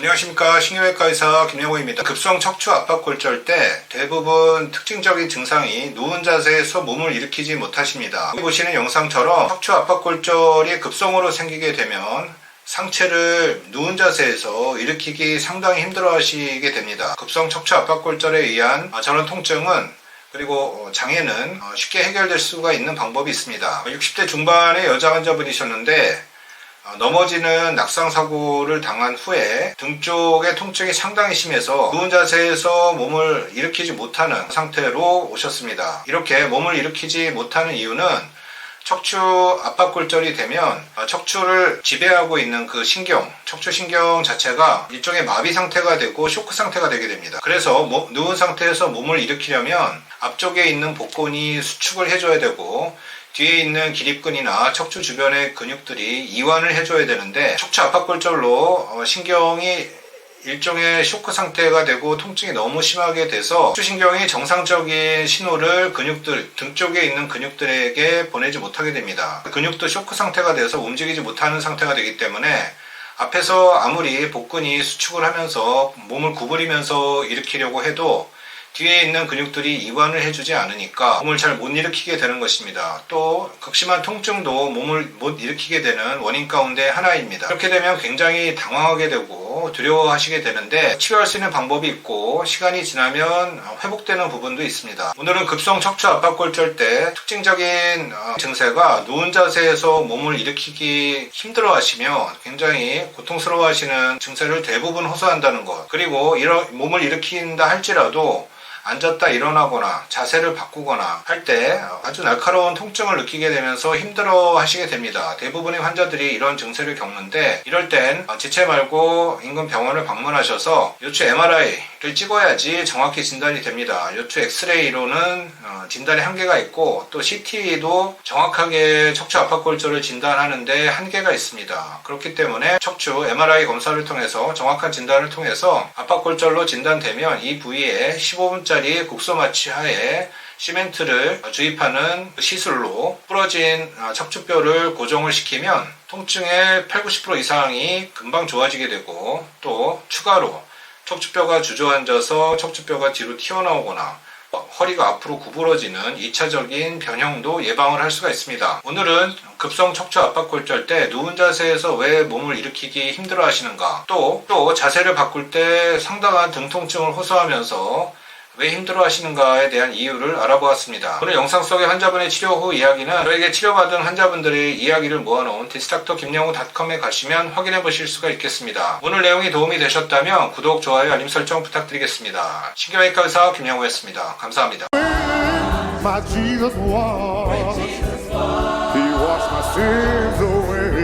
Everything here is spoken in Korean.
안녕하십니까 신경외과 의사 김영호입니다. 급성 척추 압박 골절 때 대부분 특징적인 증상이 누운 자세에서 몸을 일으키지 못하십니다. 보시는 영상처럼 척추 압박 골절이 급성으로 생기게 되면 상체를 누운 자세에서 일으키기 상당히 힘들어 하시게 됩니다. 급성 척추 압박 골절에 의한 저런 통증은 그리고 장애는 쉽게 해결될 수가 있는 방법이 있습니다. 60대 중반의 여자 환자분이셨는데 어, 넘어지는 낙상 사고를 당한 후에 등 쪽의 통증이 상당히 심해서 누운 자세에서 몸을 일으키지 못하는 상태로 오셨습니다. 이렇게 몸을 일으키지 못하는 이유는 척추 압박골절이 되면 어, 척추를 지배하고 있는 그 신경, 척추 신경 자체가 일종의 마비 상태가 되고 쇼크 상태가 되게 됩니다. 그래서 모- 누운 상태에서 몸을 일으키려면 앞쪽에 있는 복근이 수축을 해줘야 되고 뒤에 있는 기립근이나 척추 주변의 근육들이 이완을 해줘야 되는데 척추 압박골절로 어, 신경이 일종의 쇼크 상태가 되고 통증이 너무 심하게 돼서 척추신경이 정상적인 신호를 근육들 등 쪽에 있는 근육들에게 보내지 못하게 됩니다. 근육도 쇼크 상태가 돼서 움직이지 못하는 상태가 되기 때문에 앞에서 아무리 복근이 수축을 하면서 몸을 구부리면서 일으키려고 해도 뒤에 있는 근육들이 이완을 해주지 않으니까 몸을 잘 못 일으키게 되는 것입니다. 또 극심한 통증도 몸을 못 일으키게 되는 원인 가운데 하나입니다. 그렇게 되면 굉장히 당황하게 되고 두려워하시게 되는데 치료할 수 있는 방법이 있고 시간이 지나면 회복되는 부분도 있습니다. 오늘은 급성 척추 압박골절 때 특징적인 어, 증세가 누운 자세에서 몸을 일으키기 힘들어 하시며 굉장히 고통스러워 하시는 증세를 대부분 호소한다는 것 그리고 이런 몸을 일으킨다 할지라도 앉았다 일어나거나 자세를 바꾸거나 할 때 아주 날카로운 통증을 느끼게 되면서 힘들어 하시게 됩니다. 대부분의 환자들이 이런 증세를 겪는데 이럴 땐 지체 말고 인근 병원을 방문하셔서 요추 MRI를 찍어야지 정확히 진단이 됩니다. 요추 엑스레이로는 어, 진단에 한계가 있고 또 CT도 정확하게 척추 압박골절을 진단하는데 한계가 있습니다. 그렇기 때문에 척추 MRI 검사를 통해서 정확한 진단을 통해서 압박골절로 진단되면 이 부위에 15분짜리 국소 마취 하에 시멘트를 주입하는 시술로 부러진 아, 척추뼈를 고정을 시키면 통증의 8, 90% 이상이 금방 좋아지게 되고 또 추가로 척추뼈가 주저앉아서 척추뼈가 뒤로 튀어나오거나 허리가 앞으로 구부러지는 2차적인 변형도 예방을 할 수가 있습니다. 오늘은 급성 척추 압박 골절 때 누운 자세에서 왜 몸을 일으키기 힘들어 하시는가 또, 또 자세를 바꿀 때 상당한 등 통증을 호소하면서 왜 힘들어 하시는가에 대한 이유를 알아보았습니다. 오늘 영상 속의 환자분의 치료 후 이야기는 저에게 치료받은 환자분들의 이야기를 모아놓은 디스닥터 김영우닷컴에 가시면 확인해 보실 수가 있겠습니다. 오늘 내용이 도움이 되셨다면 구독, 좋아요, 알림 설정 부탁드리겠습니다. 신경외과 의사 김영우였습니다. 감사합니다. my Jesus was. He washed my sins away.